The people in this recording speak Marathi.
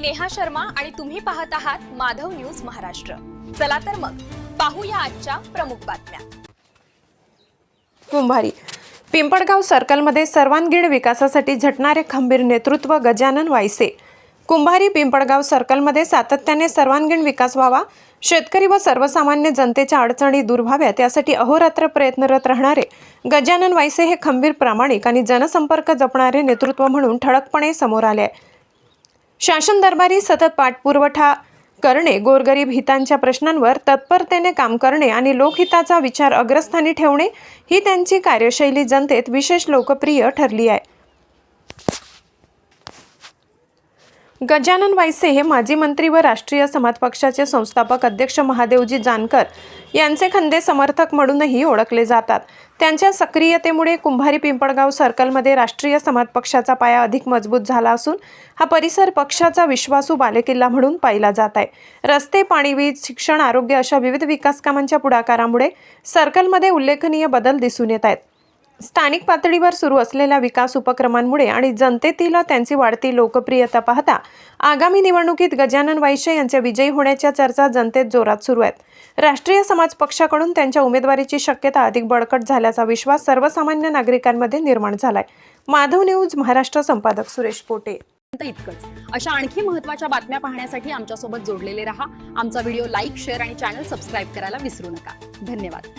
मी नेहा शर्मा आणि तुम्ही पाहत आहात माधव न्यूज महाराष्ट्र. चला तर मग पाहूया आजच्या प्रमुख बातम्या. कुंभारी पिंपळगाव सर्कलमध्ये सर्वांगीण विकासासाठी झटणारे खंबीर नेतृत्व गजानन वायसे कुंभारी पिंपळगाव सर्कलमध्ये सातत्याने सर्वांगीण विकास व्हावा शेतकरी व सर्वसामान्य जनतेच्या अडचणी दूर व्हाव्यात यासाठी अहोरात्र प्रयत्नरत राहणारे गजानन वायसे हे खंबीर प्रामाणिक आणि जनसंपर्क जपणारे नेतृत्व म्हणून ठळकपणे समोर आले आहे. शासन दरबारी सतत पाठपुरवठा करणे गोरगरीब हितांच्या प्रश्नांवर तत्परतेने काम करणे आणि लोकहिताचा विचार अग्रस्थानी ठेवणे ही त्यांची कार्यशैली जनतेत विशेष लोकप्रिय ठरली आहे. गजानन वायसे हे माजी मंत्री व राष्ट्रीय समाज पक्षाचे संस्थापक अध्यक्ष महादेवजी जानकर यांचे खंदे समर्थक म्हणूनही ओळखले जातात. त्यांच्या सक्रियतेमुळे कुंभारी पिंपळगाव सर्कलमध्ये राष्ट्रीय समाज पक्षाचा पाया अधिक मजबूत झाला असून हा परिसर पक्षाचा विश्वासू बालेकिल्ला म्हणून पाहिला जात आहे. रस्ते पाणी वीज शिक्षण आरोग्य अशा विविध विकास कामांच्या पुढाकारामुळे सर्कलमध्ये उल्लेखनीय बदल दिसून येत आहेत. स्थानिक पातळीवर सुरू असलेल्या विकास उपक्रमांमुळे आणि जनतेतील त्यांची वाढती लोकप्रियता पाहता आगामी निवडणुकीत गजानन वैश्य यांच्या विजयी होण्याच्या चर्चा जनतेत जोरात सुरू आहेत. राष्ट्रीय समाज पक्षाकडून त्यांच्या उमेदवारीची शक्यता अधिक बळकट झाल्याचा विश्वास सर्वसामान्य नागरिकांमध्ये निर्माण झालाय. माधव न्यूज महाराष्ट्र संपादक सुरेश पोटे. इतकंच. अशा आणखी महत्त्वाच्या बातम्या पाहण्यासाठी आमच्यासोबत जोडलेले रहा. आमचा व्हिडिओ लाईक शेअर आणि चॅनल सबस्क्राईब करायला विसरू नका. धन्यवाद.